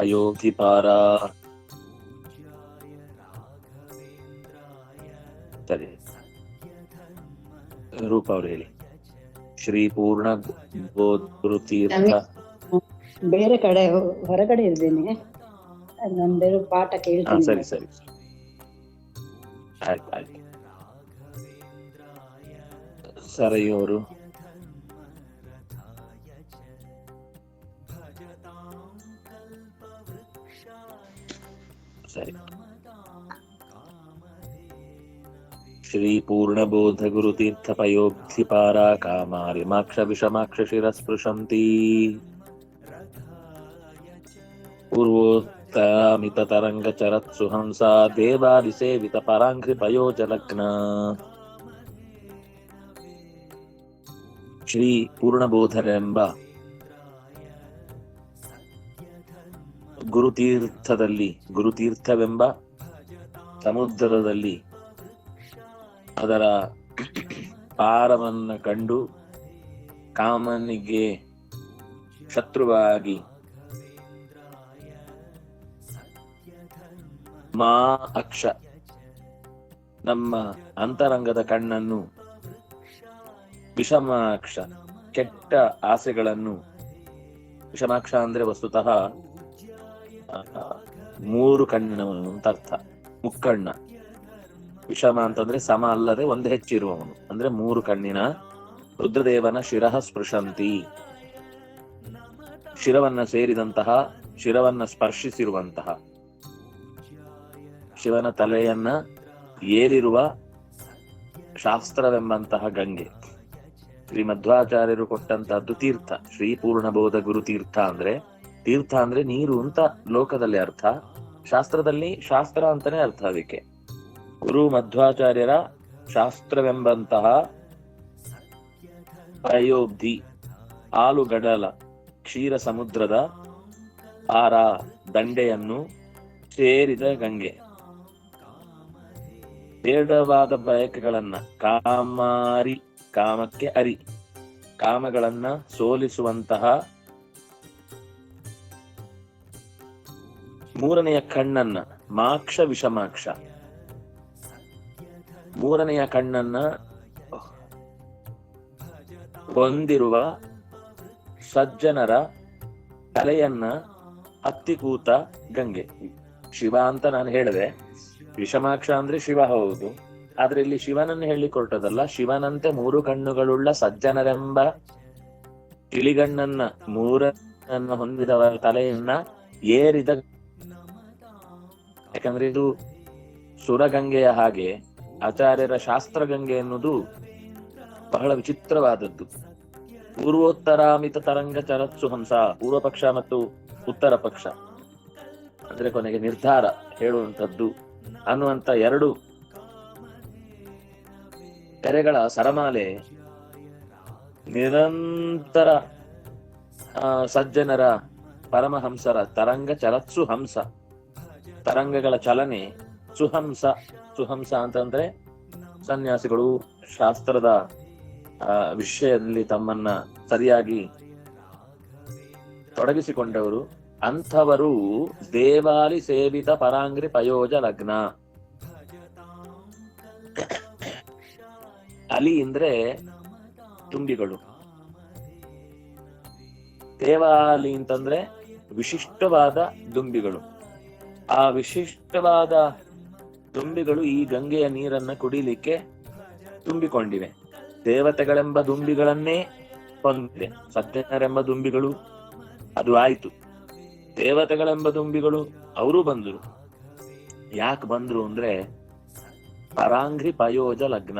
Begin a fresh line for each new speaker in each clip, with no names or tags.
ಅಯೋಧಿಪಾರ ಸರಿ. ರೂಪ ಅವ್ರು ಹೇಳಿ. ಶ್ರೀ ಪೂರ್ಣ ಗೋತೀರ್ಥ
ಬೇರೆ ಕಡೆ ಹೊರಗಡೆ ಇದ್ದೇನೆ. ನಂದೆರಡು ಪಾಠ ಕೇಳ್ತೀನಿ.
ಸರಿ ಸರಿ ಆಯ್ತು ಆಯ್ತು. ಸರಯುವರು ಸರಿ ಶ್ರೀ ಪೂರ್ಣಬೋಧ ಗುರುತೀರ್ಥ ಪಯೋಕ್ತಿಪಾರ ಕಾಮಾರಿ ಮಾಕ್ಷ ವಿಷಮಾಕ್ಷ ಶಿರಸ್ಪೃಶಂತಿ ಪೂರ್ವೋತ್ತರಾಮಿತ ತರಂಗ ಚರತ್ ಸುಹಂಸಾ ದೇವಾದಿ ಸೇವಿತ ಪರಾಂಘ್ರಿ ಪಯೋಜಲಗ್ನ ಶ್ರೀ ಪೂರ್ಣಬೋಧರೆಂಬ ಗುರುತೀರ್ಥದಲ್ಲಿ, ಗುರುತೀರ್ಥವೆಂಬ ಸಮುದ್ರದಲ್ಲಿ ಅದರ ಪಾರವನ್ನ ಕಂಡು ಕಾಮನಿಗೆ ಶತ್ರುವಾಗಿ ಮಾ ಅಕ್ಷ ನಮ್ಮ ಅಂತರಂಗದ ಕಣ್ಣನ್ನು ವಿಷಮಾಕ್ಷ ಕೆಟ್ಟ ಆಸೆಗಳನ್ನು ವಿಷಮಾಕ್ಷ ಅಂದ್ರೆ ವಸ್ತುತಃ ಮೂರು ಕಣ್ಣಿನವನು ಅಂತ ಅರ್ಥ. ಮುಕ್ಕಣ್ಣ. ವಿಷಮ ಅಂತಂದ್ರೆ ಸಮ ಅಲ್ಲದೆ ಒಂದು ಹೆಚ್ಚಿರುವವನು. ಅಂದ್ರೆ ಮೂರು ಕಣ್ಣಿನ ರುದ್ರದೇವನ ಶಿರಹ ಸ್ಪೃಶಂತಿ. ಶಿರವನ್ನ ಸೇರಿದಂತಹ, ಶಿರವನ್ನ ಸ್ಪರ್ಶಿಸಿರುವಂತಹ, ಶಿವನ ತಲೆಯನ್ನ ಏರಿರುವ ಶಾಸ್ತ್ರವೆಂಬಂತಹ ಗಂಗೆ. ಶ್ರೀ ಮಧ್ವಾಚಾರ್ಯರು ಕೊಟ್ಟಂತಹದ್ದು ತೀರ್ಥ. ಶ್ರೀ ಪೂರ್ಣಬೋಧ ಗುರು ತೀರ್ಥ ಅಂದ್ರೆ ತೀರ್ಥ ಅಂದ್ರೆ ನೀರು ಅಂತ ಲೋಕದಲ್ಲಿ ಅರ್ಥ. ಶಾಸ್ತ್ರದಲ್ಲಿ ಶಾಸ್ತ್ರ ಅಂತಾನೆ ಅರ್ಥ ಅದಕ್ಕೆ. ಗುರು ಮಧ್ವಾಚಾರ್ಯರ ಶಾಸ್ತ್ರವೆಂಬಂತಹ ಅಯೋಬ್ಧಿ ಆಲುಗಡಲ, ಕ್ಷೀರ ಸಮುದ್ರದ ಆರ ದಂಡೆಯನ್ನು ಸೇರಿದ ಗಂಗೆ. ಬೇಡವಾದ ಬಯಕೆಗಳನ್ನ ಕಾಮಾರಿ, ಕಾಮಕ್ಕೆ ಅರಿ. ಕಾಮಗಳನ್ನ ಸೋಲಿಸುವಂತಹ ಮೂರನೆಯ ಕಣ್ಣನ್ನ, ಮಾಕ್ಷ ವಿಷಮಾಕ್ಷ. ಮೂರನೆಯ ಕಣ್ಣನ್ನ ಹೊಂದಿರುವ ಸಜ್ಜನರ ತಲೆಯನ್ನ ಹತ್ತಿಕೂತ ಗಂಗೆ. ಶಿವ ಅಂತ ನಾನು ಹೇಳಿದೆ. ವಿಷಮಾಕ್ಷ ಅಂದ್ರೆ ಶಿವ ಹೌದು. ಆದ್ರೆ ಇಲ್ಲಿ ಶಿವನನ್ನು ಹೇಳಿ ಕೊಟ್ಟದಲ್ಲ ಶಿವನಂತೆ ಮೂರು ಕಣ್ಣುಗಳುಳ್ಳ ಸಜ್ಜನರೆಂಬ ತಿಳಿಗಣ್ಣನ್ನ ಮೂರನ್ನ ಹೊಂದಿದವರ ತಲೆಯನ್ನ ಏರಿದ ಯಾಕಂದ್ರೆ ಇದು ಸುರಗಂಗೆಯ ಹಾಗೆ ಆಚಾರ್ಯರ ಶಾಸ್ತ್ರಗಂಗೆ ಎನ್ನುವುದು ಬಹಳ ವಿಚಿತ್ರವಾದದ್ದು. ಪೂರ್ವೋತ್ತರಾಮಿತ ತರಂಗ ಚರತ್ಸು ಹಂಸ ಪೂರ್ವ ಪಕ್ಷ ಮತ್ತು ಉತ್ತರ ಪಕ್ಷ. ಅಂದ್ರೆ ಕೊನೆಗೆ ನಿರ್ಧಾರ ಹೇಳುವಂಥದ್ದು ಅನ್ನುವಂತ ಎರಡು ಕೆರೆಗಳ ಸರಮಾಲೆ ನಿರಂತರ ಸಜ್ಜನರ ಪರಮಹಂಸರ ತರಂಗ ಚರತ್ಸು ಹಂಸ. ತರಂಗಗಳ ಚಲನೆ ಸುಹಂಸ ಸುಹಂಸ ಅಂತಂದ್ರೆ ಸನ್ಯಾಸಿಗಳು ಶಾಸ್ತ್ರದ ವಿಷಯದಲ್ಲಿ ತಮ್ಮನ್ನ ಸರಿಯಾಗಿ ತೊಡಗಿಸಿಕೊಂಡವರು. ಅಂಥವರು ದೇವಾಲಿ ಸೇವಿತ ಪರಾಂಗ್ರಿ ಪಯೋಜ ಲಗ್ನ. ಅಲಿ ಅಂದ್ರೆ ತುಂಬಿಗಳು. ದೇವಾಲಿ ಅಂತಂದ್ರೆ ವಿಶಿಷ್ಟವಾದ ದುಂಬಿಗಳು. ಆ ವಿಶಿಷ್ಟವಾದ ದುಂಬಿಗಳು ಈ ಗಂಗೆಯ ನೀರನ್ನ ಕುಡಿಲಿಕ್ಕೆ ತುಂಬಿಕೊಂಡಿವೆ. ದೇವತೆಗಳೆಂಬ ದುಂಬಿಗಳನ್ನೇ ಹೊಂದಿದೆ. ಸತ್ಯನರೆಂಬ ದುಂಬಿಗಳು ಅದು ಆಯ್ತು. ದೇವತೆಗಳೆಂಬ ದುಂಬಿಗಳು ಅವರು ಬಂದರು. ಯಾಕೆ ಬಂದ್ರು ಅಂದ್ರೆ ಪರಾಂಗ್ರಿ ಪಯೋಜ ಲಗ್ನ.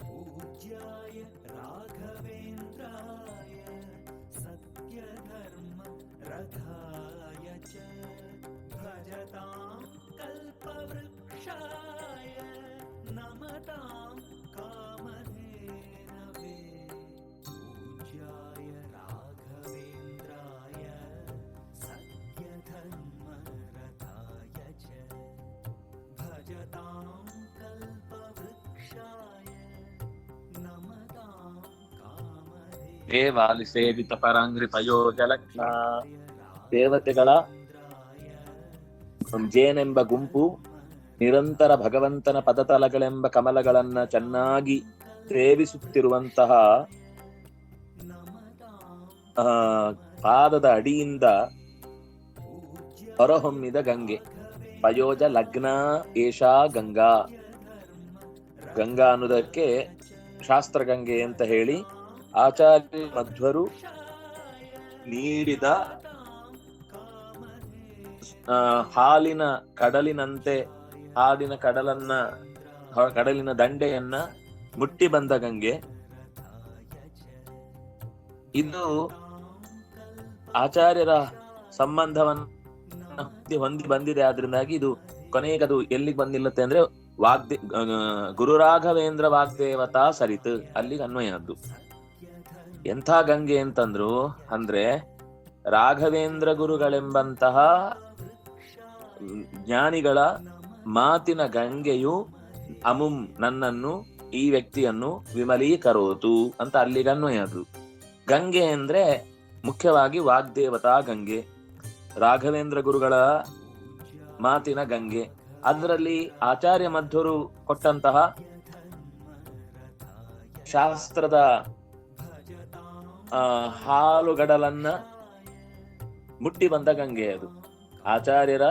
पूज्याय राघवेन्द्राय सत्यधर्म रथाय च भजतां कल्पवृक्षाय नमतां
ದೇವಾಲಿ ಸೇವಿತ ಪರಾಂಗ್ರಿ ಪಯೋಜಲಕ್ಷ ದೇವತೆಗಳ ಜೇನೆಂಬ ಗುಂಪು, ನಿರಂತರ ಭಗವಂತನ ಪದತಲಗಳೆಂಬ ಕಮಲಗಳನ್ನ ಚೆನ್ನಾಗಿ ಸೇವಿಸುತ್ತಿರುವಂತಹ ಪಾದದ ಅಡಿಯಿಂದ ಹೊರಹೊಮ್ಮಿದ ಗಂಗೆ. ಪಯೋಜ ಲಗ್ನ ಏಷಾ ಗಂಗಾ. ಗಂಗಾ ಅನ್ನೋದಕ್ಕೆ ಶಾಸ್ತ್ರ ಗಂಗೆ ಅಂತ ಹೇಳಿ ಆಚಾರ್ಯ ಮಧ್ವರು ನೀಡಿದ ಹಾಲಿನ ಕಡಲಿನಂತೆ, ಹಾಲಿನ ಕಡಲನ್ನ ಕಡಲಿನ ದಂಡೆಯನ್ನ ಮುಟ್ಟಿ ಬಂದ ಗಂಗೆ. ಇದು ಆಚಾರ್ಯರ ಸಂಬಂಧವನ್ನ ಹೊಂದಿ- ಬಂದಿದೆ. ಆದ್ರಿಂದಾಗಿ ಇದು ಕೊನೆಗದು ಎಲ್ಲಿಗೆ ಬಂದಿಲ್ಲತ್ತೆ ಅಂದ್ರೆ ವಾಗ್ದೇ ಗುರುರಾಘವೇಂದ್ರ ವಾಗ್ದೇವತಾ ಸರಿತ್, ಅಲ್ಲಿಗೆ ಅನ್ವಯ ಅದು ಎಂಥ ಗಂಗೆ ಅಂತಂದ್ರು? ಅಂದ್ರೆ ರಾಘವೇಂದ್ರ ಗುರುಗಳೆಂಬಂತಹ ಜ್ಞಾನಿಗಳ ಮಾತಿನ ಗಂಗೆಯು ಅಮುಂ ನನ್ನನ್ನು, ಈ ವ್ಯಕ್ತಿಯನ್ನು ವಿಮಲೀಕರೋತು ಅಂತ ಅಲ್ಲಿಗನ್ವಯದು ಗಂಗೆ ಅಂದ್ರೆ ಮುಖ್ಯವಾಗಿ ವಾಗ್ದೇವತಾ ಗಂಗೆ, ರಾಘವೇಂದ್ರ ಗುರುಗಳ ಮಾತಿನ ಗಂಗೆ. ಅದರಲ್ಲಿ ಆಚಾರ್ಯ ಮಧ್ವರು ಕೊಟ್ಟಂತಹ ಶಾಸ್ತ್ರದ ಹಾಲುಗಡಲನ್ನ ಮುಟ್ಟಿ ಬಂದ ಗಂಗೆ ಅದು. ಆಚಾರ್ಯರ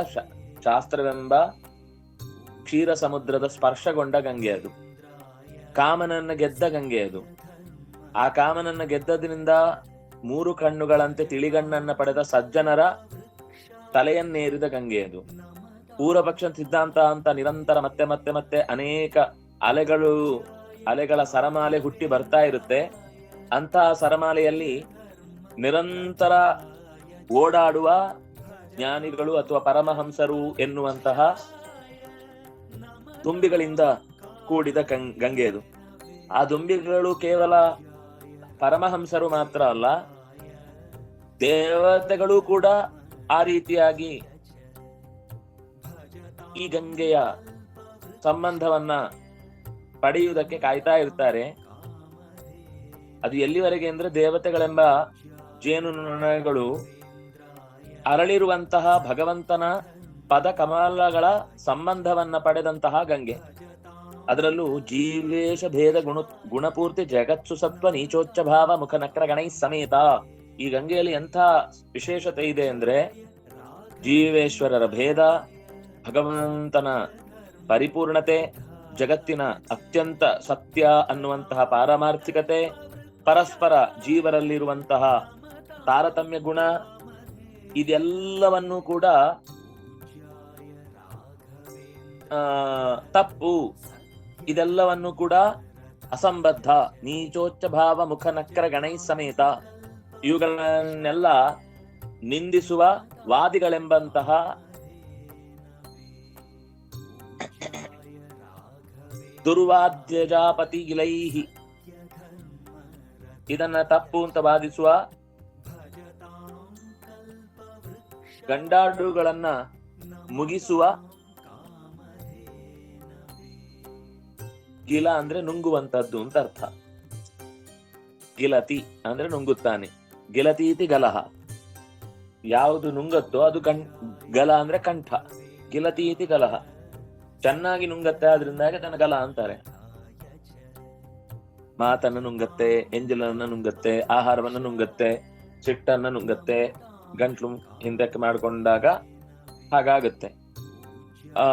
ಶಾಸ್ತ್ರವೆಂಬ ಕ್ಷೀರ ಸಮುದ್ರದ ಸ್ಪರ್ಶಗೊಂಡ ಗಂಗೆ ಅದು. ಕಾಮನನ್ನ ಗೆದ್ದ ಗಂಗೆ ಅದು. ಆ ಕಾಮನನ್ನ ಗೆದ್ದದ್ರಿಂದ ಮೂರು ಕಣ್ಣುಗಳಂತೆ ತಿಳಿಗಣ್ಣನ್ನ ಪಡೆದ ಸಜ್ಜನರ ತಲೆಯನ್ನೇರಿದ ಗಂಗೆ ಅದು. ಪೂರ್ವಪಕ್ಷ ಸಿದ್ಧಾಂತ ಅಂತ ನಿರಂತರ ಮತ್ತೆ ಮತ್ತೆ ಮತ್ತೆ ಅನೇಕ ಅಲೆಗಳು, ಅಲೆಗಳ ಸರಮಾಲೆ ಹುಟ್ಟಿ ಬರ್ತಾ ಇರುತ್ತೆ. ಅಂತಹ ಸರಮಾಲೆಯಲ್ಲಿ ನಿರಂತರ ಓಡಾಡುವ ಜ್ಞಾನಿಗಳು ಅಥವಾ ಪರಮಹಂಸರು ಎನ್ನುವಂತಹ ದುಂಬಿಗಳಿಂದ ಕೂಡಿದ ಗಂಗೆ ಅದು. ಆ ದುಂಬಿಗಳು ಕೇವಲ ಪರಮಹಂಸರು ಮಾತ್ರ ಅಲ್ಲ, ದೇವತೆಗಳು ಕೂಡ ಆ ರೀತಿಯಾಗಿ ಈ ಗಂಗೆಯ ಸಂಬಂಧವನ್ನ ಪಡೆಯುವುದಕ್ಕೆ ಕಾಯ್ತಾ ಇರ್ತಾರೆ. ಅದು ಎಲ್ಲಿವರೆಗೆ ಅಂದ್ರೆ ದೇವತೆಗಳೆಂಬ ಜೇನುನೊಣಗಳು ಅರಳಿರುವಂತಹ ಭಗವಂತನ ಪದ ಕಮಲಗಳ ಸಂಬಂಧವನ್ನ ಪಡೆದಂತಹ ಗಂಗೆ. ಅದರಲ್ಲೂ ಜೀವೇಶ ಭೇದ ಗುಣ ಗುಣಪೂರ್ತಿ ಜಗತ್ಸು ಸತ್ವ ನೀಚೋಚ್ಚ ಭಾವ ಮುಖ ನಕ್ರ ಗಣೈ ಸಮೇತ. ಈ ಗಂಗೆಯಲ್ಲಿ ಎಂಥ ವಿಶೇಷತೆ ಇದೆ ಅಂದ್ರೆ ಜೀವೇಶ್ವರರ ಭೇದ, ಭಗವಂತನ ಪರಿಪೂರ್ಣತೆ, ಜಗತ್ತಿನ ಅತ್ಯಂತ ಸತ್ಯ ಅನ್ನುವಂತಹ ಪಾರಮಾರ್ಥಿಕತೆ ಪರಸ್ಪರ ಜೀವರಲ್ಲಿರುವಂತಹ ತಾರತಮ್ಯ ಗುಣ, ಇದೆಲ್ಲವನ್ನು ಕೂಡ ತಪ್ಪು, ಇದೆಲ್ಲವನ್ನು ಕೂಡ ಅಸಂಬದ್ಧ, ನೀಚೋಚ್ಚ ಭಾವ ಮುಖ ನಕ್ಕರ ಗಣೈ ಸಮೇತ ಇವುಗಳನ್ನೆಲ್ಲ ನಿಂದಿಸುವ ವಾದಿಗಳೆಂಬಂತಹ ದುರ್ವಾದ್ಯಜಾಪತಿ ಇಲೈಹಿ. ಇದನ್ನ ತಪ್ಪು ಅಂತ ವಾದಿಸುವ ಗಂಡಾಡುಗಳನ್ನ ಮುಗಿಸುವ ಗಿಲ ಅಂದ್ರೆ ನುಂಗುವಂತದ್ದು ಅಂತ ಅರ್ಥ. ಗಿಲತಿ ಅಂದ್ರೆ ನುಂಗುತ್ತಾನೆ. ಗಿಲತೀತಿ ಗಲಹ. ಯಾವುದು ನುಂಗತ್ತೋ ಅದು ಕಣ್, ಗಲ ಅಂದ್ರೆ ಕಂಠ. ಗಿಲತೀತಿ ಗಲಹ. ಚೆನ್ನಾಗಿ ನುಂಗತ್ತೆ ಆದ್ರಿಂದಾಗಿ ತನ್ನ ಗಲ ಅಂತಾರೆ. ಮಾತನ್ನ ನುಂಗತ್ತೆ, ಎಂಜಲನ್ನ ನುಂಗತ್ತೆ, ಆಹಾರವನ್ನ ನುಂಗತ್ತೆ ಸಿಟ್ಟನ್ನ ನುಂಗತ್ತೆ, ಗಂಟ್ಲು ಹಿಂದಕ್ಕೆ ಮಾಡಿಕೊಂಡಾಗ ಹಾಗಾಗತ್ತೆ. ಆ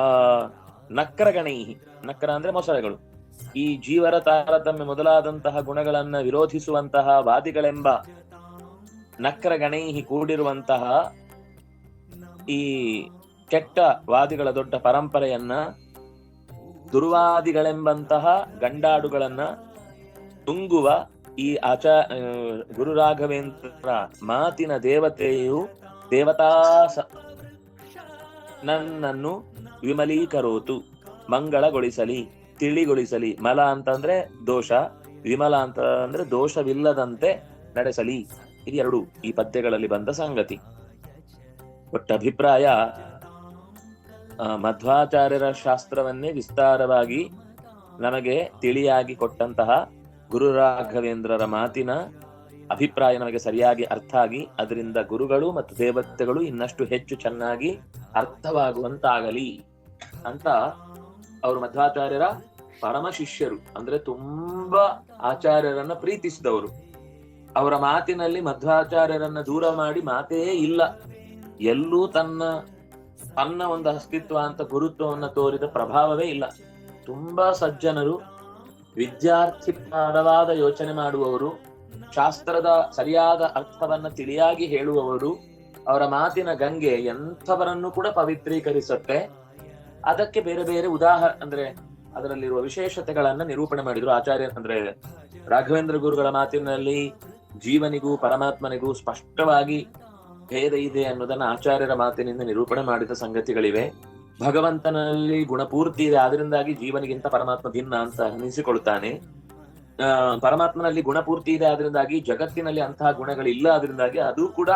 ನಕ್ರ ಗಣೈಹಿ ನಕ್ರ ಅಂದ್ರೆ ಮೊಸಳೆಗಳು. ಈ ಜೀವರ ತಾರತಮ್ಯ ಮೊದಲಾದಂತಹ ಗುಣಗಳನ್ನ ವಿರೋಧಿಸುವಂತಹ ವಾದಿಗಳೆಂಬ ನಕ್ರ ಗಣೈಹಿ ಕೂಡಿರುವಂತಹ ಈ ಕೆಟ್ಟ ವಾದಿಗಳ ದೊಡ್ಡ ಪರಂಪರೆಯನ್ನ ದುರ್ವಾದಿಗಳೆಂಬಂತಹ ಗಂಡಾಡುಗಳನ್ನ ತುಂಗುವ ಈ ಆಚಾ ಗುರು ರಾಘವೇಂದ್ರ ಮಾತಿನ ದೇವತೆಯು ದೇವತಾ ನನ್ನನ್ನು ವಿಮಲೀಕರೋತು, ಮಂಗಳಗೊಳಿಸಲಿ, ತಿಳಿಗೊಳಿಸಲಿ, ಮಲ ಅಂತಂದ್ರೆ ದೋಷ, ವಿಮಲ ಅಂತ ಅಂದ್ರೆ ದೋಷವಿಲ್ಲದಂತೆ ನಡೆಸಲಿ. ಇದು ಎರಡು ಈ ಪದ್ಯಗಳಲ್ಲಿ ಬಂದ ಸಂಗತಿ. ಒಟ್ಟ ಅಭಿಪ್ರಾಯ ಮಧ್ವಾಚಾರ್ಯರ ಶಾಸ್ತ್ರವನ್ನೇ ವಿಸ್ತಾರವಾಗಿ ನಮಗೆ ತಿಳಿಯಾಗಿ ಕೊಟ್ಟಂತಹ ಗುರು ರಾಘವೇಂದ್ರರ ಮಾತಿನ ಅಭಿಪ್ರಾಯ ನಮಗೆ ಸರಿಯಾಗಿ ಅರ್ಥ ಆಗಿ, ಅದರಿಂದ ಗುರುಗಳು ಮತ್ತು ದೇವತೆಗಳು ಇನ್ನಷ್ಟು ಹೆಚ್ಚು ಚೆನ್ನಾಗಿ ಅರ್ಥವಾಗುವಂತಾಗಲಿ ಅಂತ ಅವರು ಮಧ್ವಾಚಾರ್ಯರ ಪರಮ ಶಿಷ್ಯರು, ಅಂದ್ರೆ ತುಂಬಾ ಆಚಾರ್ಯರನ್ನ ಪ್ರೀತಿಸಿದವರು. ಅವರ ಮಾತಿನಲ್ಲಿ ಮಧ್ವಾಚಾರ್ಯರನ್ನ ದೂರ ಮಾಡಿ ಮಾತೇ ಇಲ್ಲ. ಎಲ್ಲೂ ತನ್ನ ತನ್ನ ಒಂದು ಅಸ್ತಿತ್ವ ಅಂತ ಗುರುತ್ವವನ್ನು ತೋರಿದ ಪ್ರಭಾವವೇ ಇಲ್ಲ. ತುಂಬಾ ಸಜ್ಜನರು ವಿದ್ಯಾರ್ಥಿ ಪರವಾದ ಯೋಚನೆ ಮಾಡುವವರು, ಶಾಸ್ತ್ರದ ಸರಿಯಾದ ಅರ್ಥವನ್ನ ತಿಳಿಯಾಗಿ ಹೇಳುವವರು, ಅವರ ಮಾತಿನ ಗಂಗೆ ಎಂಥವರನ್ನು ಕೂಡ ಪವಿತ್ರೀಕರಿಸುತ್ತೆ. ಅದಕ್ಕೆ ಬೇರೆ ಬೇರೆ ಉದಾಹರಣೆ ಅಂದ್ರೆ ಅದರಲ್ಲಿರುವ ವಿಶೇಷತೆಗಳನ್ನ ನಿರೂಪಣೆ ಮಾಡಿದ್ರು ಆಚಾರ್ಯ, ಅಂದ್ರೆ ರಾಘವೇಂದ್ರ ಗುರುಗಳ ಮಾತಿನಲ್ಲಿ ಜೀವನಿಗೂ ಪರಮಾತ್ಮನಿಗೂ ಸ್ಪಷ್ಟವಾಗಿ ಭೇದ ಇದೆ ಅನ್ನೋದನ್ನ ಆಚಾರ್ಯರ ಮಾತಿನಿಂದ ನಿರೂಪಣೆ ಮಾಡಿದ ಸಂಗತಿಗಳಿವೆ. ಭಗವಂತನಲ್ಲಿ ಗುಣಪೂರ್ತಿ ಇದೆ. ಆದ್ರಿಂದಾಗಿ ಜೀವನಿಗಿಂತ ಪರಮಾತ್ಮ ಭಿನ್ನ ಅಂತ ಅನಿಸಿಕೊಳ್ತಾನೆ ಆ, ಪರಮಾತ್ಮನಲ್ಲಿ ಗುಣಪೂರ್ತಿ ಇದೆ ಆದ್ರಿಂದಾಗಿ ಜಗತ್ತಿನಲ್ಲಿ ಅಂತಹ ಗುಣಗಳಿಲ್ಲ ಆದ್ರಿಂದಾಗಿ ಅದು ಕೂಡ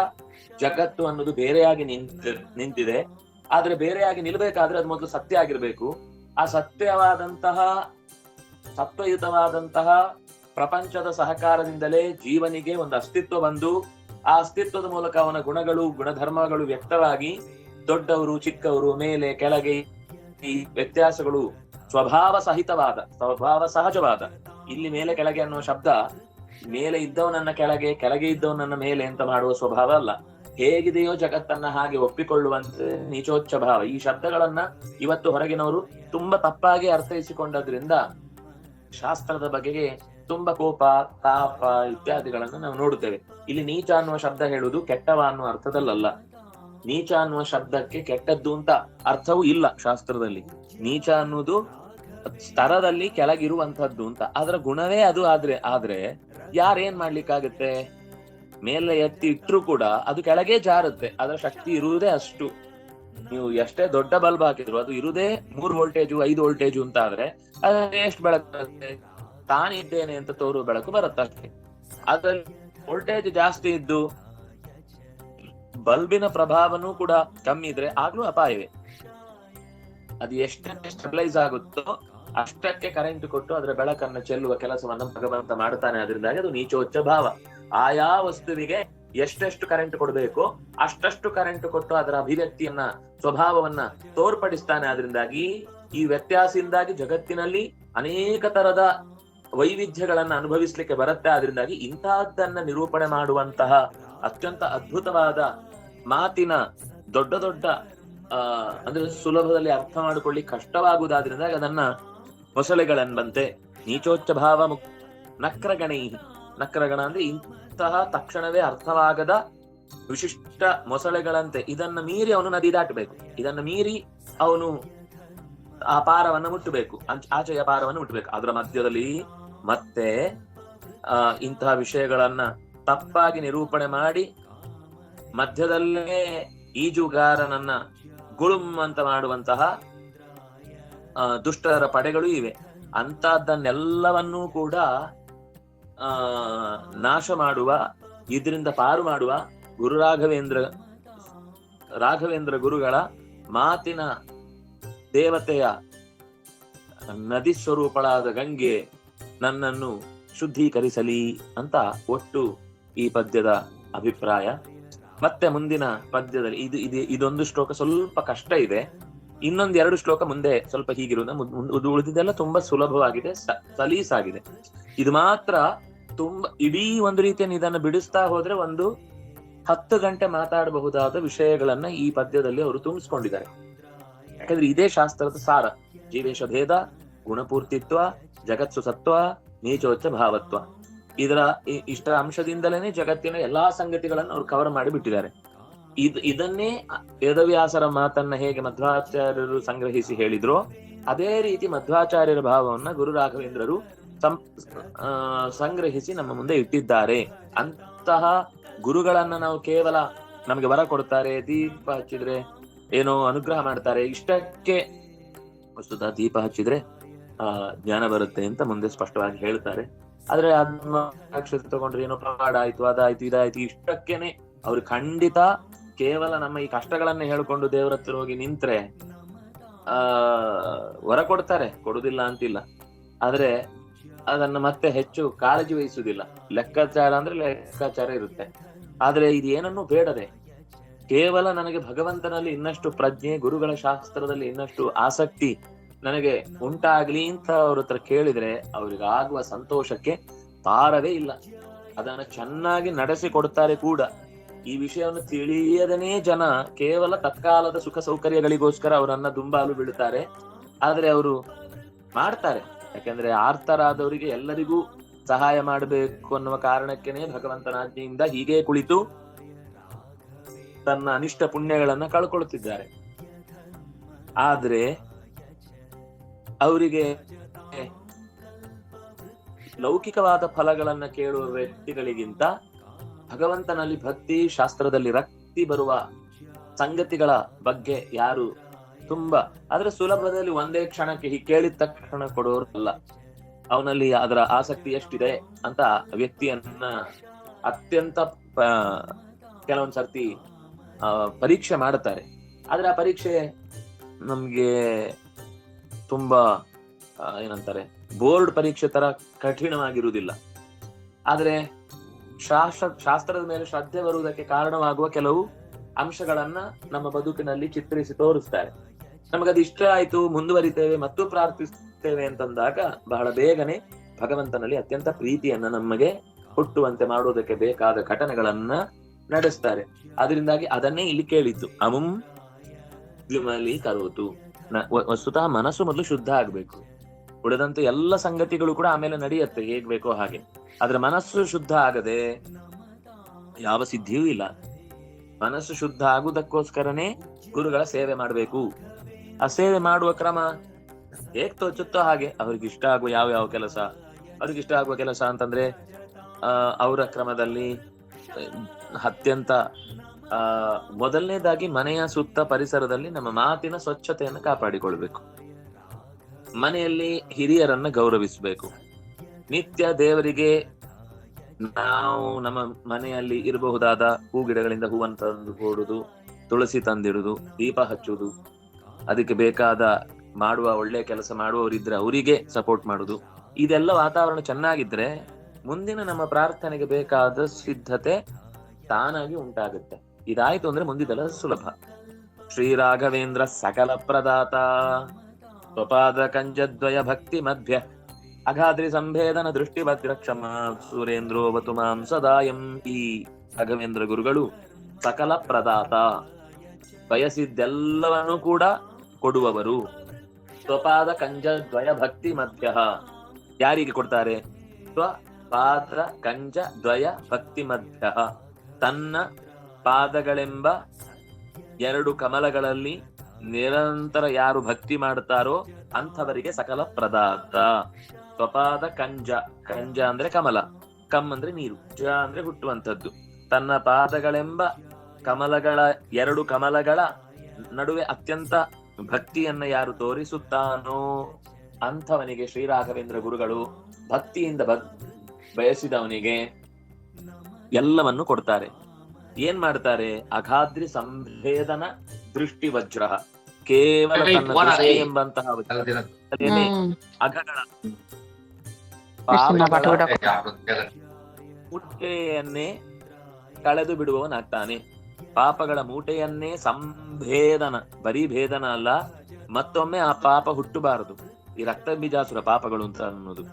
ಜಗತ್ತು ಅನ್ನೋದು ಬೇರೆಯಾಗಿ ನಿಂತ, ನಿಂತಿದೆ. ಆದ್ರೆ ಬೇರೆಯಾಗಿ ನಿಲ್ಬೇಕಾದ್ರೆ ಅದು ಮೊದಲು ಸತ್ಯ ಆಗಿರ್ಬೇಕು. ಆ ಸತ್ಯವಾದಂತಹ, ಸತ್ವಯುತವಾದಂತಹ ಪ್ರಪಂಚದ ಸಹಕಾರದಿಂದಲೇ ಜೀವನಿಗೆ ಒಂದು ಅಸ್ತಿತ್ವ ಬಂದು, ಆ ಅಸ್ತಿತ್ವದ ಮೂಲಕ ಅವನ ಗುಣಗಳು, ಗುಣಧರ್ಮಗಳು ವ್ಯಕ್ತವಾಗಿ ದೊಡ್ಡವರು, ಚಿಕ್ಕವರು, ಮೇಲೆ, ಕೆಳಗೆ ಈ ವ್ಯತ್ಯಾಸಗಳು ಸ್ವಭಾವ ಸಹಿತವಾದ, ಸ್ವಭಾವ ಸಹಜವಾದ. ಇಲ್ಲಿ ಮೇಲೆ ಕೆಳಗೆ ಅನ್ನುವ ಶಬ್ದ, ಮೇಲೆ ಇದ್ದವನನ್ನ ಕೆಳಗೆ ಕೆಳಗೆ ಇದ್ದವನನ್ನ ಮೇಲೆ ಅಂತ ಮಾಡುವ ಸ್ವಭಾವ ಅಲ್ಲ. ಹೇಗಿದೆಯೋ ಜಗತ್ತನ್ನ ಹಾಗೆ ಒಪ್ಪಿಕೊಳ್ಳುವಂತೆ ನೀಚೋಚ್ಚ ಭಾವ ಈ ಶಬ್ದಗಳನ್ನ ಇವತ್ತು ಹೊರಗಿನವರು ತುಂಬಾ ತಪ್ಪಾಗಿ ಅರ್ಥೈಸಿಕೊಂಡದ್ರಿಂದ ಶಾಸ್ತ್ರದ ಬಗೆಗೆ ತುಂಬಾ ಕೋಪ, ತಾಪ ಇತ್ಯಾದಿಗಳನ್ನು ನಾವು ನೋಡುತ್ತೇವೆ. ಇಲ್ಲಿ ನೀಚ ಅನ್ನುವ ಶಬ್ದ ಹೇಳುವುದು ಕೆಟ್ಟವ ಅನ್ನುವ ಅರ್ಥದಲ್ಲಲ್ಲ. ನೀಚ ಅನ್ನುವ ಶಬ್ದಕ್ಕೆ ಕೆಟ್ಟದ್ದು ಅಂತ ಅರ್ಥವೂ ಇಲ್ಲ ಶಾಸ್ತ್ರದಲ್ಲಿ. ನೀಚ ಅನ್ನೋದು ಸ್ತರದಲ್ಲಿ ಕೆಳಗಿರುವಂತಹದ್ದು ಅಂತ. ಅದರ ಗುಣವೇ ಅದು ಆದ್ರೆ ಆದ್ರೆ ಯಾರೇನ್ ಮಾಡ್ಲಿಕ್ಕಾಗತ್ತೆ? ಮೇಲೆ ಎತ್ತಿ ಇಟ್ಟರು ಕೂಡ ಅದು ಕೆಳಗೆ ಜಾರುತ್ತೆ. ಅದರ ಶಕ್ತಿ ಇರುವುದೇ ಅಷ್ಟು. ನೀವು ಎಷ್ಟೇ ದೊಡ್ಡ ಬಲ್ಬ್ ಹಾಕಿದ್ರು ಅದು ಇರುದೇ ಮೂರ್ ವೋಲ್ಟೇಜು, ಐದು ವೋಲ್ಟೇಜು ಅಂತ ಆದ್ರೆ ಅದ ಎಷ್ಟು ಬೆಳಕು ಬರುತ್ತೆ ತಾನಿದ್ದೇನೆ ಅಂತ ತೋರುವ ಬೆಳಕು ಬರುತ್ತೆ ಅದ್ರಲ್ಲಿ ವೋಲ್ಟೇಜ್ ಜಾಸ್ತಿ ಇದ್ದು ಬಲ್ಬಿನ ಪ್ರಭಾವನೂ ಕೂಡ ಕಮ್ಮಿ ಇದ್ರೆ ಆಗ್ಲೂ ಅಪಾಯವೇ. ಅದು ಎಷ್ಟಕ್ಕೆ ಸ್ಟೆಬಿಲೈಸ್ ಆಗುತ್ತೋ ಅಷ್ಟಕ್ಕೆ ಕರೆಂಟ್ ಕೊಟ್ಟು ಅದರ ಬೆಳಕನ್ನು ಚೆಲ್ಲುವ ಕೆಲಸವನ್ನು ಭಗವಂತ ಮಾಡುತ್ತಾನೆ. ಅದರಿಂದಾಗಿ ಅದು ನೀಚೋಚ್ಚ ಭಾವ. ಆಯಾ ವಸ್ತುವಿಗೆ ಎಷ್ಟೆಷ್ಟು ಕರೆಂಟ್ ಕೊಡಬೇಕು, ಅಷ್ಟಷ್ಟು ಕರೆಂಟ್ ಕೊಟ್ಟು ಅದರ ಅಭಿವ್ಯಕ್ತಿಯನ್ನ, ಸ್ವಭಾವವನ್ನ ತೋರ್ಪಡಿಸ್ತಾನೆ. ಅದರಿಂದಾಗಿ ಈ ವ್ಯತ್ಯಾಸದಿಂದಾಗಿ ಜಗತ್ತಿನಲ್ಲಿ ಅನೇಕ ತರದ ವೈವಿಧ್ಯಗಳನ್ನ ಅನುಭವಿಸ್ಲಿಕ್ಕೆ ಬರುತ್ತೆ. ಆದ್ರಿಂದಾಗಿ ಇಂತಹದ್ದನ್ನ ನಿರೂಪಣೆ ಮಾಡುವಂತಹ ಅತ್ಯಂತ ಅದ್ಭುತವಾದ ಮಾತಿನ ದೊಡ್ಡ ದೊಡ್ಡ ಅಂದ್ರೆ ಸುಲಭದಲ್ಲಿ ಅರ್ಥ ಮಾಡಿಕೊಳ್ಳಿ ಕಷ್ಟವಾಗುವುದಾದ್ರಿಂದ ಅದನ್ನ ಮೊಸಳೆಗಳೆಂಬಂತೆ ನೀಚೋಚ್ಚ ಭಾವ ಮುಕ್ ನಕ್ರಗಣೈ, ನಕ್ರಗಣ ಅಂದ್ರೆ ಇಂತಹ ತಕ್ಷಣವೇ ಅರ್ಥವಾಗದ ವಿಶಿಷ್ಟ ಮೊಸಳೆಗಳಂತೆ. ಇದನ್ನ ಮೀರಿ ಅವನು ನದಿ ದಾಟಬೇಕು. ಇದನ್ನ ಮೀರಿ ಅವನು ಆ ಪಾರವನ್ನು ಮುಟ್ಟಬೇಕು. ಆಚೆಯ ಪಾರವನ್ನು ಮುಟ್ಟಬೇಕು. ಅದರ ಮಧ್ಯದಲ್ಲಿ ಮತ್ತೆ ಇಂತಹ ವಿಷಯಗಳನ್ನ ತಪ್ಪಾಗಿ ನಿರೂಪಣೆ ಮಾಡಿ ಮಧ್ಯದಲ್ಲೇ ಈಜುಗಾರನನ್ನ ಗುಳುಂ ಅಂತ ಮಾಡುವಂತಹ ದುಷ್ಟರ ಪಡೆಗಳು ಇವೆ. ಅಂತಹದ್ದನ್ನೆಲ್ಲವನ್ನೂ ಕೂಡ, ಆ, ನಾಶ ಮಾಡುವ, ಇದರಿಂದ ಪಾರು ಮಾಡುವ ಗುರು ರಾಘವೇಂದ್ರ ರಾಘವೇಂದ್ರ ಗುರುಗಳ ಮಾತಿನ ದೇವತೆಯ ನದಿ ಸ್ವರೂಪಳಾದ ಗಂಗೆ ನನ್ನನ್ನು ಶುದ್ಧೀಕರಿಸಲಿ ಅಂತ ಒಟ್ಟು ಈ ಪದ್ಯದ ಅಭಿಪ್ರಾಯ. ಮತ್ತೆ ಮುಂದಿನ ಪದ್ಯದಲ್ಲಿ ಇದು ಇದು, ಇದೊಂದು ಶ್ಲೋಕ ಸ್ವಲ್ಪ ಕಷ್ಟ ಇದೆ. ಇನ್ನೊಂದ್ ಎರಡು ಶ್ಲೋಕ ಮುಂದೆ ಸ್ವಲ್ಪ ಹೀಗಿರುವುದು ಉಳಿದಿದ್ದೆಲ್ಲ ತುಂಬಾ ಸುಲಭವಾಗಿದೆ ಸಲೀಸಾಗಿದೆ. ಇದು ಮಾತ್ರ ತುಂಬಾ, ಇಡೀ ಒಂದು ರೀತಿಯನ್ನು ಇದನ್ನು ಬಿಡಿಸ್ತಾ ಹೋದ್ರೆ ಒಂದು ಹತ್ತು ಗಂಟೆ ಮಾತಾಡಬಹುದಾದ ವಿಷಯಗಳನ್ನ ಈ ಪದ್ಯದಲ್ಲಿ ಅವರು ತುಂಬಿಸ್ಕೊಂಡಿದ್ದಾರೆ. ಯಾಕಂದ್ರೆ ಇದೇ ಶಾಸ್ತ್ರದ ಸಾರ. ಜೀವೇಶ ಭೇದ, ಗುಣಪೂರ್ತಿತ್ವ, ಜಗತ್ಸು ಸತ್ವ ನೀಚೋಚ ಭಾವತ್ವ. ಇದರ ಇಷ್ಟ ಅಂಶದಿಂದಲೇ ಜಗತ್ತಿನ ಎಲ್ಲಾ ಸಂಗತಿಗಳನ್ನು ಅವ್ರು ಕವರ್ ಮಾಡಿ ಬಿಟ್ಟಿದ್ದಾರೆ ಇದ್ ಇದನ್ನೇ ವೇದವ್ಯಾಸರ ಮಾತನ್ನ ಹೇಗೆ ಮಧ್ವಾಚಾರ್ಯರು ಸಂಗ್ರಹಿಸಿ ಹೇಳಿದ್ರು, ಅದೇ ರೀತಿ ಮಧ್ವಾಚಾರ್ಯರ ಭಾವವನ್ನ ಗುರು ರಾಘವೇಂದ್ರರು ಸಂ ಸಂಗ್ರಹಿಸಿ ನಮ್ಮ ಮುಂದೆ ಇಟ್ಟಿದ್ದಾರೆ. ಅಂತಹ ಗುರುಗಳನ್ನ ನಾವು ಕೇವಲ ನಮ್ಗೆ ವರ ಕೊಡ್ತಾರೆ, ದೀಪ ಹಚ್ಚಿದ್ರೆ, ಏನೋ ಅನುಗ್ರಹ ಮಾಡ್ತಾರೆ, ಇಷ್ಟಕ್ಕೆ ವಸ್ತುತ ದೀಪ ಹಚ್ಚಿದ್ರೆ, ಆ, ಜ್ಞಾನ ಬರುತ್ತೆ ಅಂತ ಮುಂದೆ ಸ್ಪಷ್ಟವಾಗಿ ಹೇಳ್ತಾರೆ. ಆದ್ರೆ ಅಕ್ಷತೆ ತಗೊಂಡ್ರೆ ಏನೋ ಪ್ರಮಾಣ ಆಯ್ತು, ಅದಾಯ್ತು, ಇದಾಯ್ತು, ಇಷ್ಟಕ್ಕೇನೆ ಅವ್ರು ಖಂಡಿತ ಕೇವಲ ನಮ್ಮ ಈ ಕಷ್ಟಗಳನ್ನ ಹೇಳ್ಕೊಂಡು ದೇವ್ರ ಹತ್ರ ಹೋಗಿ ನಿಂತ್ರೆ, ಆ, ವರ ಕೊಡ್ತಾರೆ, ಕೊಡುದಿಲ್ಲ ಅಂತಿಲ್ಲ. ಆದ್ರೆ ಅದನ್ನ ಮತ್ತೆ ಹೆಚ್ಚು ಕಾಳಜಿ ವಹಿಸುದಿಲ್ಲ ಲೆಕ್ಕಾಚಾರ ಅಂದ್ರೆ ಲೆಕ್ಕಾಚಾರ ಇರುತ್ತೆ. ಆದ್ರೆ ಇದು ಏನನ್ನು ಬೇಡದೆ, ಕೇವಲ ನನಗೆ ಭಗವಂತನಲ್ಲಿ ಇನ್ನಷ್ಟು ಪ್ರಜ್ಞೆ, ಗುರುಗಳ ಶಾಸ್ತ್ರದಲ್ಲಿ ಇನ್ನಷ್ಟು ಆಸಕ್ತಿ ನನಗೆ ಉಂಟಾಗ್ಲಿ ಅಂತ ಅವ್ರ ಹತ್ರ ಕೇಳಿದ್ರೆ ಅವ್ರಿಗಾಗುವ ಸಂತೋಷಕ್ಕೆ ತಾರವೇ ಇಲ್ಲ. ಅದನ್ನ ಚೆನ್ನಾಗಿ ನಡೆಸಿಕೊಡ್ತಾರೆ ಕೂಡ. ಈ ವಿಷಯವನ್ನು ತಿಳಿಯದನೇ ಜನ ಕೇವಲ ತತ್ಕಾಲದ ಸುಖ ಸೌಕರ್ಯಗಳಿಗೋಸ್ಕರ ಅವರನ್ನ ದುಂಬಾಲು ಬಿಡುತ್ತಾರೆ ಆದ್ರೆ ಅವರು ಮಾಡ್ತಾರೆ. ಯಾಕಂದ್ರೆ ಆರ್ತರಾದವರಿಗೆ ಎಲ್ಲರಿಗೂ ಸಹಾಯ ಮಾಡಬೇಕು ಅನ್ನುವ ಕಾರಣಕ್ಕೇನೆ ಭಗವಂತನ ಆಜ್ಞೆಯಿಂದ ಹೀಗೆ ಕುಳಿತು ತನ್ನ ಅನಿಷ್ಟ ಪುಣ್ಯಗಳನ್ನ ಕಳ್ಕೊಳ್ತಿದ್ದಾರೆ. ಆದ್ರೆ ಅವರಿಗೆ ಲೌಕಿಕವಾದ ಫಲಗಳನ್ನ ಕೇಳುವ ವ್ಯಕ್ತಿಗಳಿಗಿಂತ ಭಗವಂತನಲ್ಲಿ ಭಕ್ತಿ, ಶಾಸ್ತ್ರದಲ್ಲಿ ರಕ್ತಿ ಬರುವ ಸಂಗತಿಗಳ ಬಗ್ಗೆ ಯಾರು ತುಂಬಾ, ಆದ್ರೆ ಸುಲಭದಲ್ಲಿ ಒಂದೇ ಕ್ಷಣಕ್ಕೆ ಕೇಳಿದ ತಕ್ಷಣ ಕೊಡೋರು ಅಲ್ಲ. ಅವನಲ್ಲಿ ಅದರ ಆಸಕ್ತಿ ಎಷ್ಟಿದೆ ಅಂತ ವ್ಯಕ್ತಿಯನ್ನ ಅತ್ಯಂತ ಕೆಲವೊಂದ್ ಸರ್ತಿ ಪರೀಕ್ಷೆ ಮಾಡುತ್ತಾರೆ. ಆದ್ರೆ ಆ ಪರೀಕ್ಷೆ ನಮ್ಗೆ ತುಂಬಾ ಏನಂತಾರೆ, ಬೋರ್ಡ್ ಪರೀಕ್ಷೆ ತರ ಕಠಿಣವಾಗಿರುವುದಿಲ್ಲ. ಆದರೆ ಶಾಸ್ತ್ರ, ಶಾಸ್ತ್ರದ ಮೇಲೆ ಶ್ರದ್ಧೆ ಬರುವುದಕ್ಕೆ ಕಾರಣವಾಗುವ ಕೆಲವು ಅಂಶಗಳನ್ನ ನಮ್ಮ ಬದುಕಿನಲ್ಲಿ ಚಿತ್ರಿಸಿ ತೋರಿಸ್ತಾರೆ. ನಮಗದು ಇಷ್ಟ ಆಯ್ತು, ಮುಂದುವರಿತೇವೆ, ಮತ್ತು ಪ್ರಾರ್ಥಿಸುತ್ತೇವೆ ಅಂತಂದಾಗ ಬಹಳ ಬೇಗನೆ ಭಗವಂತನಲ್ಲಿ ಅತ್ಯಂತ ಪ್ರೀತಿಯನ್ನ ನಮಗೆ ಹುಟ್ಟುವಂತೆ ಮಾಡುವುದಕ್ಕೆ ಬೇಕಾದ ಘಟನೆಗಳನ್ನ ನಡೆಸ್ತಾರೆ. ಅದರಿಂದಾಗಿ ಅದನ್ನೇ ಇಲ್ಲಿ ಕೇಳಿದ್ದು. ಅಮುಂ ವಿಮಲಿ ಕರೋತು ನ- ವ- ವಸ್ತುತಃ ಮನಸ್ಸು ಮೊದಲು ಶುದ್ಧ ಆಗ್ಬೇಕು. ಉಳಿದಂತೆ ಎಲ್ಲ ಸಂಗತಿಗಳು ಕೂಡ ಆಮೇಲೆ ನಡೆಯುತ್ತೆ, ಹೇಗ್ ಬೇಕೋ ಹಾಗೆ. ಆದ್ರೆ ಮನಸ್ಸು ಶುದ್ಧ ಆಗದೆ ಯಾವ ಸಿದ್ಧಿಯೂ ಇಲ್ಲ. ಮನಸ್ಸು ಶುದ್ಧ ಆಗುದಕ್ಕೋಸ್ಕರನೇ ಗುರುಗಳ ಸೇವೆ ಮಾಡಬೇಕು. ಆ ಸೇವೆ ಮಾಡುವ ಕ್ರಮ ಹೇಗ್ ತೋಚುತ್ತೋ ಹಾಗೆ. ಅವ್ರಿಗೆ ಇಷ್ಟ ಆಗುವ ಯಾವ ಯಾವ ಕೆಲಸ? ಅವ್ರಿಗೆ ಇಷ್ಟ ಆಗುವ ಕೆಲಸ ಅಂತಂದ್ರೆ ಅವರ ಕ್ರಮದಲ್ಲಿ ಅತ್ಯಂತ ಆ, ಮೊದಲನೇದಾಗಿ ಮನೆಯ ಸುತ್ತ ಪರಿಸರದಲ್ಲಿ ನಮ್ಮ ಮಾತಿನ ಸ್ವಚ್ಛತೆಯನ್ನು ಕಾಪಾಡಿಕೊಳ್ಬೇಕು. ಮನೆಯಲ್ಲಿ ಹಿರಿಯರನ್ನ ಗೌರವಿಸಬೇಕು. ನಿತ್ಯ ದೇವರಿಗೆ ನಾವು ನಮ್ಮ ಮನೆಯಲ್ಲಿ ಇರಬಹುದಾದ ಹೂ ಗಿಡಗಳಿಂದ ಹೂವನ್ನು ತಂದು ಕೊಡುದು, ತುಳಸಿ ತಂದಿಡುದು, ದೀಪ ಹಚ್ಚುವುದು ಅದಕ್ಕೆ ಬೇಕಾದ ಮಾಡುವ ಒಳ್ಳೆ ಕೆಲಸ ಮಾಡುವವರಿದ್ರೆ ಅವರಿಗೆ ಸಪೋರ್ಟ್ ಮಾಡುದು. ಇದೆಲ್ಲ ವಾತಾವರಣ ಚೆನ್ನಾಗಿದ್ರೆ ಮುಂದಿನ ನಮ್ಮ ಪ್ರಾರ್ಥನೆಗೆ ಬೇಕಾದ ಸಿದ್ಧತೆ ತಾನಾಗಿ ಉಂಟಾಗುತ್ತೆ. ಇದಾಯ್ತು ಅಂದ್ರೆ ಮುಂದಿದೆಲ್ಲ ಸುಲಭ. ಶ್ರೀ ರಾಘವೇಂದ್ರ ಸಕಲ ಪ್ರದಾತ. ಸ್ವಪಾದ ಕಂಜದ್ವಯ ಭಕ್ತಿ ಮಧ್ಯ. ಅಗಾದ್ರಿ ಸಂಭೇದನ ದೃಷ್ಟಿ ಭದ್ರಕ್ಷಮ. ಸುರೇಂದ್ರೋವತು ಮಾಂ ಸದಾಯಂ ಈ. ರಾಘವೇಂದ್ರ ಗುರುಗಳು ಸಕಲ ಪ್ರದಾತ. ಬಯಸಿದ್ದೆಲ್ಲವನ್ನೂ ಕೂಡ ಕೊಡುವವರು. ಸ್ವಪಾದ ಕಂಜದ್ವಯ ಭಕ್ತಿ ಮಧ್ಯ. ಯಾರಿಗೆ ಕೊಡ್ತಾರೆ? ಸ್ವಪಾದ ಕಂಜ ದ್ವಯ ಭಕ್ತಿ ಮಧ್ಯ. ತನ್ನ ಪಾದಗಳೆಂಬ ಎರಡು ಕಮಲಗಳಲ್ಲಿ ನಿರಂತರ ಯಾರು ಭಕ್ತಿ ಮಾಡುತ್ತಾರೋ ಅಂಥವರಿಗೆ ಸಕಲ ಪ್ರದಾತ ಸ್ವಪಾದ ಕಂಜ ಕಂಜ ಅಂದ್ರೆ ಕಮಲ, ಕಮ್ ಅಂದ್ರೆ ನೀರು, ಜ ಅಂದ್ರೆ ಹುಟ್ಟುವಂಥದ್ದು. ತನ್ನ ಪಾದಗಳೆಂಬ ಕಮಲಗಳ ಎರಡು ಕಮಲಗಳ ನಡುವೆ ಅತ್ಯಂತ ಭಕ್ತಿಯನ್ನ ಯಾರು ತೋರಿಸುತ್ತಾನೋ ಅಂಥವನಿಗೆ ಶ್ರೀರಾಘವೇಂದ್ರ ಗುರುಗಳು ಭಕ್ತಿಯಿಂದ ಬಯಸಿದವನಿಗೆ ಎಲ್ಲವನ್ನು ಕೊಡ್ತಾರೆ. ಏನ್ ಮಾಡ್ತಾರೆ? ಅಗಾದ್ರಿ ಸಂಭೇದನ ದೃಷ್ಟಿ ವಜ್ರ. ಕೇವಲ ತನ್ನ ದೃಷ್ಟಿ ಎಂಬಂತಹ ಅಘಗಳ ಮೂಟೆಯನ್ನೇ ಕಳೆದು ಬಿಡುವವನಾಗ್ತಾನೆ. ಪಾಪಗಳ ಮೂಟೆಯನ್ನೇ ಸಂಭೇದನ ಬರೀ ಭೇದನ ಅಲ್ಲ ಮತ್ತೊಮ್ಮೆ ಆ ಪಾಪ ಹುಟ್ಟಬಾರದು. ಈ ರಕ್ತ ಬೀಜಾಸುರ ಪಾಪಗಳು ಅಂತ ಅನ್ನೋದು.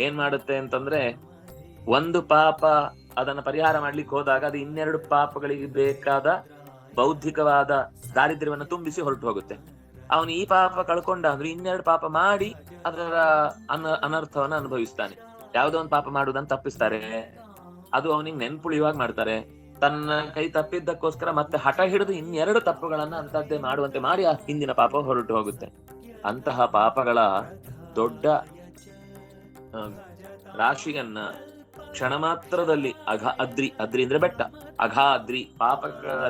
ಏನ್ ಮಾಡುತ್ತೆ ಅಂತಂದ್ರೆ ಒಂದು ಪಾಪ ಅದನ್ನ ಪರಿಹಾರ ಮಾಡ್ಲಿಕ್ಕೆ ಹೋದಾಗ ಅದು ಇನ್ನೆರಡು ಪಾಪಗಳಿಗೆ ಬೇಕಾದ ಬೌದ್ಧಿಕವಾದ ದಾರಿದ್ರ್ಯವನ್ನು ತುಂಬಿಸಿ ಹೊರಟು ಹೋಗುತ್ತೆ. ಅವನು ಈ ಪಾಪ ಕಳ್ಕೊಂಡ ಅಂದ್ರೆ ಇನ್ನೆರಡು ಪಾಪ ಮಾಡಿ ಅದರ ಅನ, ಅನರ್ಥವನ್ನ ಅನುಭವಿಸ್ತಾನೆ. ಯಾವುದೋ ಒಂದು ಪಾಪ ಮಾಡುವುದನ್ನು ತಪ್ಪಿಸ್ತಾರೆ. ಅದು ಅವನಿಗೆ ನೆನ್ಪುಳಿಯುವಾಗ ಮಾಡ್ತಾರೆ. ತನ್ನ ಕೈ ತಪ್ಪಿದ್ದಕ್ಕೋಸ್ಕರ ಮತ್ತೆ ಹಠ ಹಿಡಿದು ಇನ್ನೆರಡು ತಪ್ಪುಗಳನ್ನ ಅಂತದ್ದೇ ಮಾಡುವಂತೆ ಮಾಡಿ ಆ ಹಿಂದಿನ ಪಾಪ ಹೊರಟು ಹೋಗುತ್ತೆ. ಅಂತಹ ಪಾಪಗಳ ದೊಡ್ಡ ರಾಶಿಯನ್ನ ಕ್ಷಣ ಮಾತ್ರದಲ್ಲಿ ಅಘ, ಅದ್ರಿ ಅದ್ರಿ ಅಂದ್ರೆ ಬೆಟ್ಟ. ಅಘಾದ್ರಿ ಪಾಪ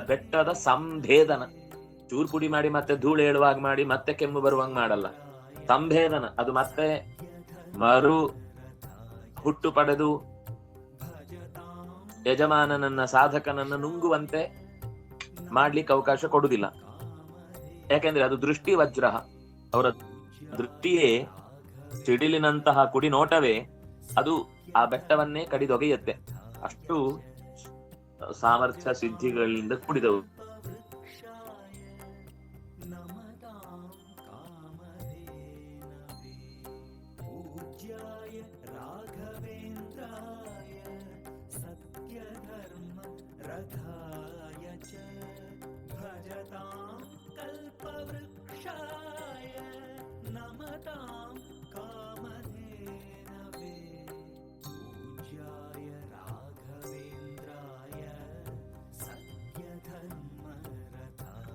ಬೆಟ್ಟದ ಸಂಭೇದನ. ಚೂರ್ ಪುಡಿ ಮಾಡಿ ಮತ್ತೆ ಧೂಳು ಹೇಳುವಾಗ ಮಾಡಿ ಮತ್ತೆ ಕೆಮ್ಮು ಬರುವಂಗ್ ಮಾಡಲ್ಲ. ಸಂಭೇದನ, ಅದು ಮತ್ತೆ ಮರು ಹುಟ್ಟು ಪಡೆದು ಯಜಮಾನನನ್ನ, ಸಾಧಕನನ್ನ ನುಂಗುವಂತೆ ಮಾಡ್ಲಿಕ್ಕೆ ಅವಕಾಶ ಕೊಡುದಿಲ್ಲ ಯಾಕೆಂದ್ರೆ ಅದು ದೃಷ್ಟಿ ವಜ್ರ ಅವರ ದೃಷ್ಟಿಯೇ, ಸಿಡಿಲಿನಂತಹ ಕುಡಿ ನೋಟವೇ ಅದು ಆ ಬೆಟ್ಟವನ್ನೇ ಕಡಿದೊಗೆಯುತ್ತೆ. ಅಷ್ಟು ಸಾಮರ್ಥ್ಯ ಸಿದ್ಧಿಗಳಿಂದ ಕೂಡಿದವು.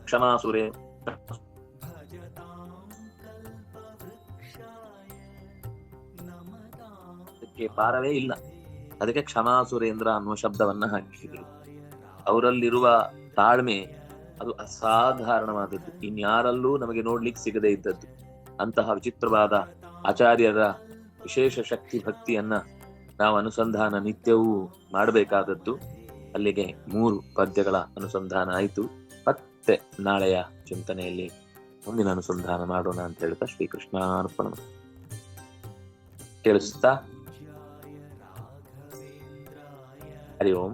सत्यधर्मरथाय
ಕ್ಷಮಾಸುರೆ
भजतां कल्पवृक्षाय नमतां
ಅದಕ್ಕೆ ಪಾರವೇ ಇಲ್ಲ ಅದಕ್ಕೆ ಕ್ಷಮಾಸುರೇಂದ್ರ ಅನ್ನುವ ಶಬ್ದವನ್ನ ಹಾಕಿದ್ರು ಅವರಲ್ಲಿರುವ ತಾಳ್ಮೆ ಅದು ಅಸಾಧಾರಣವಾದದ್ದು ಇನ್ಯಾರಲ್ಲೂ ನಮಗೆ ನೋಡ್ಲಿಕ್ಕೆ ಸಿಗದೇ ಇದ್ದದ್ದು ಅಂತಹ ವಿಚಿತ್ರವಾದ ಆಚಾರ್ಯರ ವಿಶೇಷ ಶಕ್ತಿ ಭಕ್ತಿಯನ್ನ ನಾವು ಅನುಸಂಧಾನ ನಿತ್ಯವೂ ಮಾಡಬೇಕಾದದ್ದು ಅಲ್ಲಿಗೆ ಮೂರು ಪದ್ಯಗಳ ಅನುಸಂಧಾನ ಆಯಿತು ಮತ್ತೆ ನಾಳೆಯ ಚಿಂತನೆಯಲ್ಲಿ ಮುಂದಿನ ಅನುಸಂಧಾನ ಮಾಡೋಣ ಅಂತ ಹೇಳ್ತಾ ಶ್ರೀಕೃಷ್ಣ ಅರ್ಪಣ ಕೇಳಿಸ್ತಾ ಹರಿ ಓಂ.